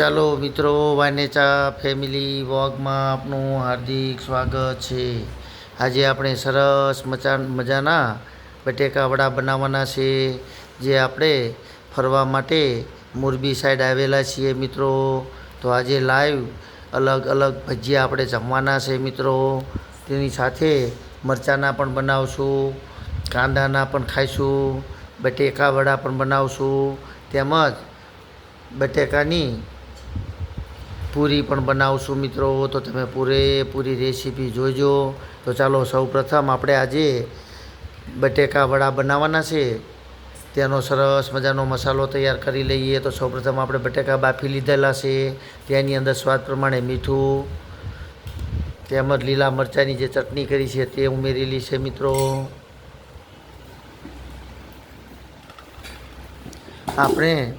ચાલો મિત્રો, વાનેચા ફેમિલી વોગમાં આપનું હાર્દિક સ્વાગત છે. આજે આપણે સરસ મચા મજાના બટેકા વડા બનાવવાના છે, જે આપણે ફરવા માટે મોરબી સાઈડ આવેલા છીએ મિત્રો. તો આજે લાઈવ અલગ અલગ ભજીયા આપણે જમવાના છે મિત્રો. તેની સાથે મરચાંના પણ બનાવશું, કાંદાના પણ ખાઈશું, બટેકા વડા પણ બનાવશું, તેમજ બટેકાની પૂરી પણ બનાવશું મિત્રો. તો તમે પૂરેપૂરી રેસીપી જોજો. તો ચાલો સૌ પ્રથમ આપણે આજે બટેકા વડા બનાવવાના છે. તેનો સરસ મજાનો મસાલો તૈયાર કરી લઈએ. તો સૌપ્રથમ આપણે બટેકા બાફી લીધેલા છે. તેની અંદર સ્વાદ પ્રમાણે મીઠું તેમજ લીલા મરચાંની જે ચટણી કરી છે તે ઉમેરેલી છે મિત્રો. આપણે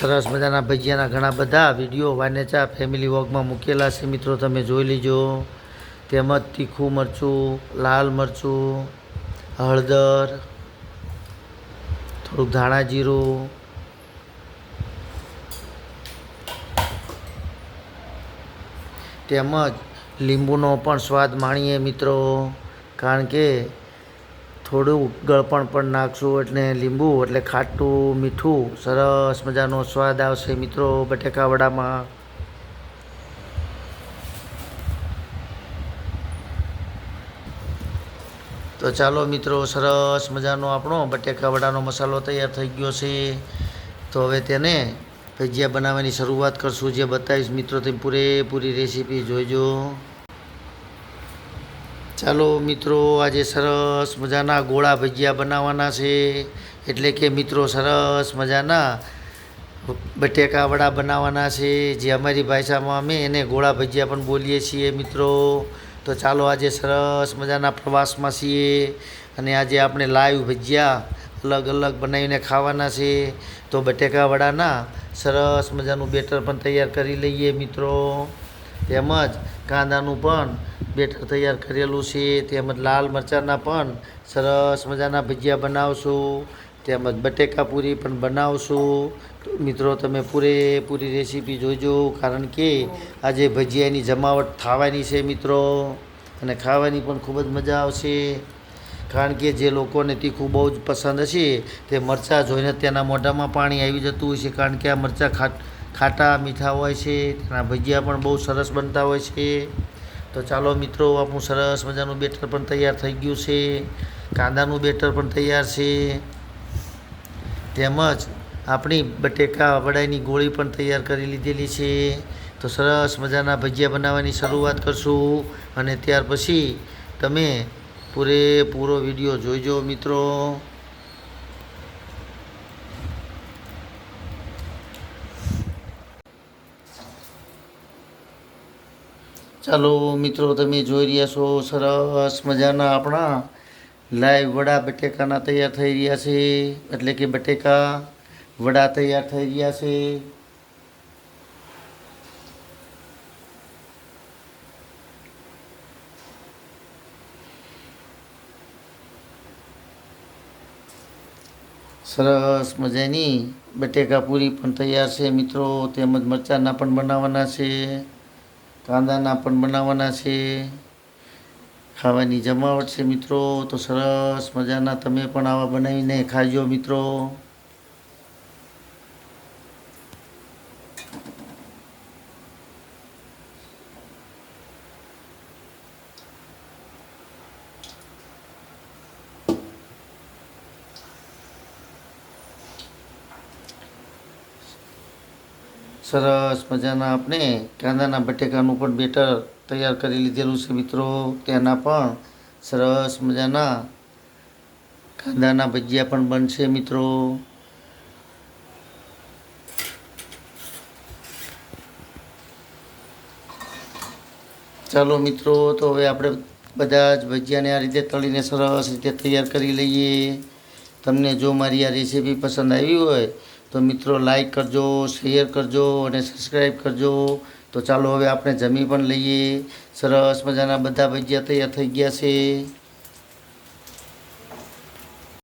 સરસ મજાના ભજીયાના ઘણા બધા વીડિયો વાનેચા ફેમિલી વોકમાં મૂકેલા છે. મિત્રો, તમે જોઈ લીજો. તેમજ તીખું મરચું, લાલ મરચું, હળદર, થોડુંક ધાણા જીરું, તેમજ લીંબુનો પણ સ્વાદ માણીએ મિત્રો. કારણ કે થોડું ગળપણ પણ નાખશું એટલે લીંબુ, એટલે ખાટું, મીઠું, સરસ મજાનો સ્વાદ આવશે મિત્રો બટેકા વડામાં તો ચાલો મિત્રો, સરસ મજાનો આપણો બટેકા વડાનો મસાલો તૈયાર થઈ ગયો છે. તો હવે તેને ભજીયા બનાવવાની શરૂઆત કરશું. જે બતાવીશ મિત્રો તમે પૂરેપૂરી રેસીપી જોઈજો. ચાલો મિત્રો, આજે સરસ મજાના ગોળા ભજીયા બનાવવાના છે. એટલે કે મિત્રો, સરસ મજાના બટેકા વડા બનાવવાના છે. જે અમારી ભાષામાં અમે એને ગોળા ભજીયા પણ બોલીએ છીએ મિત્રો. તો ચાલો આજે સરસ મજાના પ્રવાસમાં છીએ અને આજે આપણે લાઈવ ભજીયા અલગ અલગ બનાવીને ખાવાના છે. તો બટેકા વડાના સરસ મજાનું બેટર પણ તૈયાર કરી લઈએ મિત્રો. તેમજ કાંદાનું પણ બેટર તૈયાર કરેલું છે. તેમજ લાલ મરચાંના પણ સરસ મજાના ભજીયા બનાવશું. તેમજ બટેકા પૂરી પણ બનાવશું. મિત્રો, તમે પૂરેપૂરી રેસીપી જોઈજો કારણ કે આજે ભજીયાની જમાવટ થવાની છે મિત્રો. અને ખાવાની પણ ખૂબ જ મજા આવશે. કારણ કે જે લોકોને તીખું બહુ જ પસંદ હશે, તે મરચાં જોઈને તેના મોઢામાં પાણી આવી જતું હોય છે. કારણ કે આ મરચાં ખાટ ખાટા મીઠા હોય છે, તેના ભજીયા પણ બહુ સરસ બનતા હોય છે. તો ચાલો મિત્રો, આપણું સરસ મજાનું બેટર પણ તૈયાર થઈ ગયું છે. કાંદાનું બેટર પણ તૈયાર છે. તેમજ આપણી બટેકા વડાઈની ગોળી પણ તૈયાર કરી લીધેલી છે. તો સરસ મજાના ભજીયા બનાવવાની શરૂઆત કરશું અને ત્યાર પછી તમે પૂરેપૂરો વીડિયો જોઈજો મિત્રો. ચાલો મિત્રો, તમે જોઈ રહ્યા છો સરસ મજાના આપણા લાઈવ વડા બટેકાના તૈયાર થઈ રહ્યા છે. એટલે કે બટેકા વડા તૈયાર થઈ રહ્યા છે. સરસ મજાની બટેકા પૂરી પણ તૈયાર છે મિત્રો. તેમજ મરચાંના પણ બનાવવાના છે. કાંદાના પણ બનાવવાના છે. ખાવાની જમાવટ છે મિત્રો, તો સરસ મજાના તમે પણ આવા બનાવીને ખાજો મિત્રો. સરસ મજાના આપણે કાંદાના બટેકાનું પણ બેટર તૈયાર કરી લીધેલું છે મિત્રો. તેના પણ સરસ મજાના કાંદાના ભજીયા પણ બનશે મિત્રો. ચાલો મિત્રો, તો હવે આપણે બધા જ ભજીયાને આ રીતે તળીને સરસ રીતે તૈયાર કરી લઈએ. તમને જો મારી આ રેસીપી પસંદ આવી હોય તો મિત્રો લાઈક કરજો શેર કરજો અને સબસ્ક્રાઈબ કરજો. તો ચાલો, હવે આપણે જમી પણ લઈએ. સરસ મજાના બધા ભજીયા તૈયાર થઈ ગયા છે.